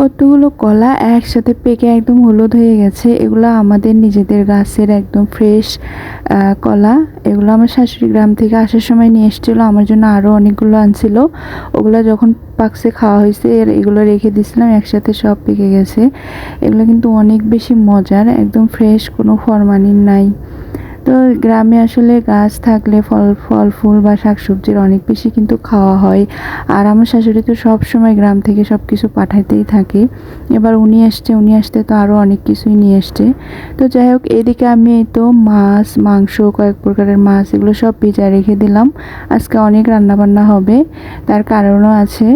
কতগুলো কলা একসাথে পেকে একদম হলুদ হয়ে গেছে, এগুলো আমাদের নিজেদের গাছের একদম ফ্রেশ কলা। এগুলো আমার শাশুড়ি গ্রাম থেকে আসার সময় নিয়ে এসেছিল, আমার জন্য আরও অনেকগুলো আনছিল। ওগুলো যখন পাকসে খাওয়া হয়েছে এগুলো রেখে দিয়েছিলাম, একসাথে সব পেকে গেছে। এগুলো কিন্তু অনেক বেশি মজার, একদম ফ্রেশ কোনো ফরমালিন নাই। তো গ্রামে আসলে গাছ থাকলে ফল ফল, ফুল বা শাকসবজির অনেক বেশি কিন্তু খাওয়া হয়। আর আমার শাশুড়ি তো সব সময় গ্রাম থেকে সব কিছু পাঠাইতেই থাকে। এবার উনি আসছে উনি আসতে তো আরও অনেক কিছুই নিয়ে আসছে তো যাই হোক, এদিকে আমি তো মাছ, মাংস, কয়েক প্রকারের মাছ এগুলো সব ভিজা রেখে দিলাম। আজকে অনেক রান্নাবান্না হবে, তার কারণও আছে।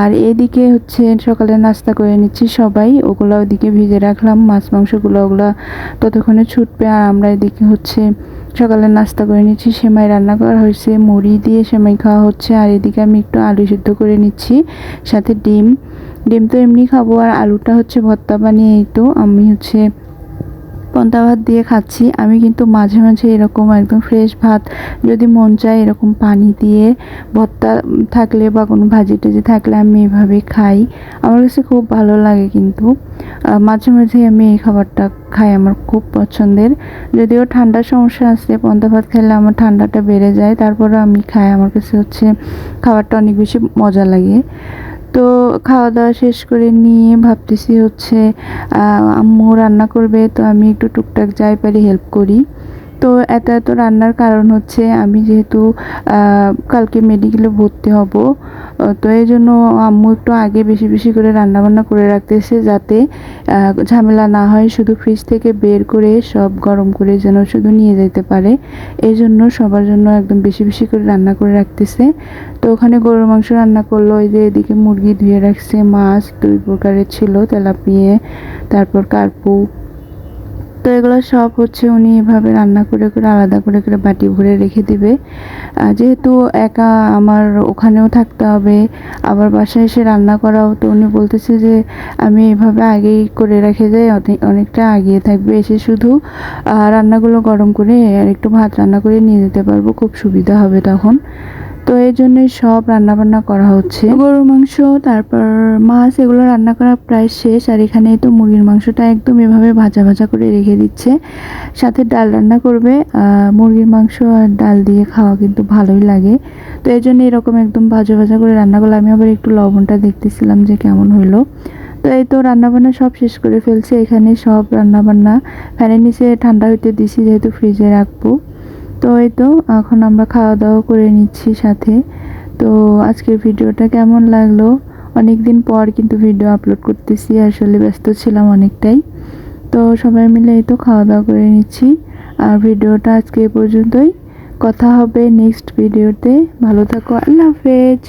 আর এদিকে হচ্ছে সকালে নাস্তা করে নিচ্ছি সবাই ওগুলো ওদিকে ভিজে রাখলাম, মাছ, মাংসগুলো ওগুলো ততক্ষণে ছুটবে। আর আমরা এদিকে হচ্ছে সকালে নাস্তা করে নিচ্ছি, সেমাই রান্না করা হয়েছে, মুড়ি দিয়ে সেমাই খাওয়া হচ্ছে, আর এদিকে আমি একটু আলু সিদ্ধ করে নিচ্ছি, সাথে ডিম। ডিম তো এমনি খাব, আর আলুটা হচ্ছে ভর্তা বানিয়ে, এই তো আমি হচ্ছে পন্তা ভাত দিয়ে খাচ্ছি। আমি কিন্তু মাঝে মাঝে এরকম একদম ফ্রেশ ভাত, যদি মন চায় এরকম পানি দিয়ে ভর্তা থাকলে বা কোনো ভাজি টাজি থাকলে আমি এভাবে খাই। আমার কাছে খুব ভালো লাগে কিন্তু। মাঝে মাঝে আমি এই খাবারটা খাই আমার খুব পছন্দের। যদিও ঠান্ডার সমস্যা আছে, পন্তা ভাত খেলে আমার ঠান্ডাটা বেড়ে যায় তারপরে আমি খাই। আমার কাছে হচ্ছে খাবারটা অনেক বেশি মজা লাগে। তো খাওয়া দাওয়া শেষ করে নিয়ে ভাবতেছি হচ্ছে আম্মু রান্না করবে, তো আমি একটু টুকটাক যাই পারি হেল্প করি। তো এত এত রান্নার কারণ হচ্ছে আমি যেহেতু কালকে মেডিকেলে ভর্তি হব তো এই জন্য আম্মু একটু আগে বেশি বেশি করে রান্নাবান্না করে রাখতেছে যাতে ঝামেলা না হয়, শুধু ফ্রিজ থেকে বের করে সব গরম করে যেন শুধু নিয়ে যেতে পারে। এই জন্য সবার জন্য একদম বেশি বেশি করে রান্না করে রাখতেছে। তো ওখানে গরুর মাংস রান্না করল, ওই যে এদিকে মুরগি ধুয়ে রাখছে, মাছ দুই প্রকারের ছিল, তেলাপিয়ে, তারপর কার্পু তো এগুলো সব হচ্ছে উনি এভাবে রান্না করে করে আলাদা করে করে বাটি ভরে রেখে দিবে। যেহেতু একা আমার ওখানেও থাকতে হবে, আবার বাসায় এসে রান্না করাও, তো উনি বলতেছে যে আমি এভাবে আগেই করে রেখে যাই অনেকটা আগিয়ে থাকবে। এসে শুধু রান্নাগুলো গরম করে আর একটু ভাত রান্না করে নিয়ে যেতে পারব, খুব সুবিধা হবে তখন। তো এই জন্যই সব রান্না বান্না করা হচ্ছে। গরুর মাংস, তারপর মাছ, এগুলো রান্না করা প্রায় শেষ। আর এখানে তো মুরগির মাংসটা একদম এভাবে ভাজা ভাজা করে রেখে দিচ্ছে। সাথে ডাল রান্না করবে। মুরগির মাংস আর ডাল দিয়ে খাওয়া কিন্তু ভালোই লাগে। তো এই জন্য এরকম একদম ভাজা ভাজা করে রান্না করলে। আমি আবার একটু লবণটা দেখতেছিলাম যে কেমন হইল। তো এই তো রান্নাবান্না সব শেষ করে ফেলছে। এখানে সব রান্নাবান্না ফ্যানের নিচে ঠান্ডা হইতে দিছি, যেহেতু ফ্রিজে রাখব। তো এই তো, এখন আমরা খাওয়া দাওয়া করে নিচ্ছি সাথে। তো আজকের ভিডিওটা কেমন লাগল? অনেক দিন পর কিন্তু ভিডিও আপলোড করতেছি, আসলে ব্যস্ত ছিলাম অনেকটাই। তো সবাই মিলে এই তো খাওয়া দাওয়া করে নিচ্ছি। আর ভিডিওটা আজকে এ পর্যন্তই। কথা হবে নেক্সট ভিডিওতে ভালো থাকো, আল্লাহ হাফেজ।